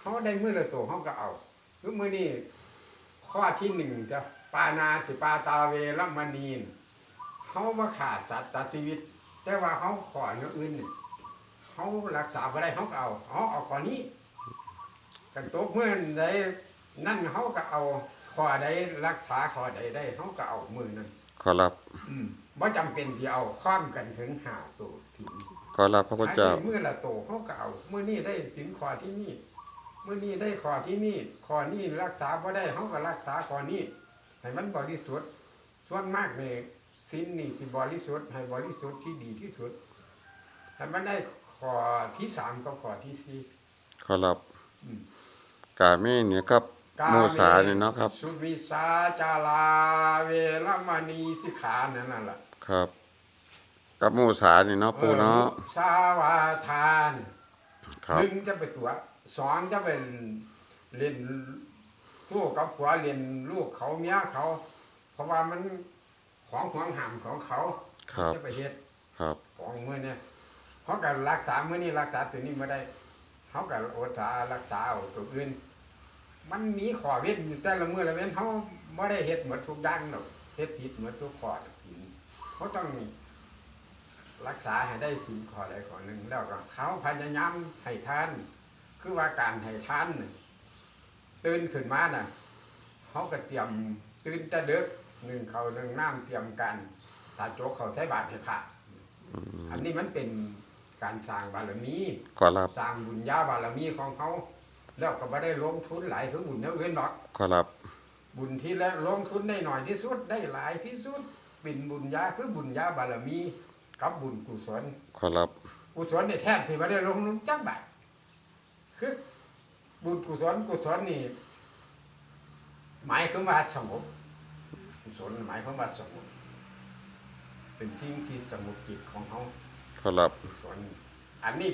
เขาได้มือละตัวเขาก็เอาคือมือนี้ข้อที่หนึ่งจะปานาติปาตาเวรมณีนเขาว่าขาดสัตว์ตัดชีวิต แต่ว่าเขาขออย่างอื่นนี่เขารักษาไ่ได้เขาก็เอาเขาเอาขอนี้กันตกเมื่อใดนั่นเขาก็เอาขอใดรักษาขอใดได้เขาก็เอามือนั้นขอรับอืมว่าจำเป็นที่เอาข้ามกันถึงหาตัวถึงขอรับพระพุทธเจ้ามือละโตเขาก็เอามือนี้ได้สินขอที่นี่ มือนี้ได้ขอที่นี่ขอนี่รักษาบ่ได้เขาก็รักษาขอนี้ให้มันบริสุทธิ์ส่วนมากในสินนี่ที่บริสุทธิ์ให้บริสุทธิ์ที่ดีที่สุดให้มันได้ขอที่สามกับขอที่สี่ขอรับอืมกาเมเนี่ยครับกาโมสาเนี่ยเนาะครับ สุวิสาจาราเวรมณีสิกขานั่นน่ะล่ะครับกับโมสาเนี่ยเนาะปูเนาะออสาวาทาน ครับ หนึ่งจะไปตัวสองจะเป็นเล่นสู้กับผัวเล่นลูกเขาเมียเขา เพราะว่ามันของห่วงห้ามของเขาครับ จะไปเฮ็ดครับ ของมือเนี่ยเขาก็รักษามือนี้รักษาตัวนี้ไม่ได้เขาก็อดษารักษาเอาตัวอื่น มันมีขอเว้นอยู่แต่ละมือละเว้นเขาไม่ได้เฮ็ดหมดทุกอย่างหรอกเฮ็ดผิดหมดทุกข้อสินเขาต้อง รักษาให้ได้สิ่งข้อใดข้อหนึ่งแล้วก็เขาพยายามให้ทาน คือว่าการให้ทานน่ะตื่นขึ้นมาน่ะเขาก็เตรียมตื่นจะเดึกหนึ่งเขาวหนึ่งน้ำเตรียมกันตาโจกเขาใช้บาตรให้พระอันนี้มันเป็นการสร้างบารมีขอรับสร้างบุญญาบารมีของเขาแล้วก็ไม่ได้ลงทุนหลายคือบุญอย่างอื่นหรอกขอรับ บุญที่แล้วลงทุนได้หน่อยที่สุดได้หลายที่สุดเป็นบุญญาคือบุญญาบารมี กับบุญกุศลขอรับ กุศลนี่แทบที่ไม่ได้ลงทุนจักบาทคือบุญกุศลกุศลนี่หมายถึงว่าสงบกุศลหมายถึงว่าสงบเป็นทิ้งที่สงบจิตของเขาขอรับกุศลอันนี้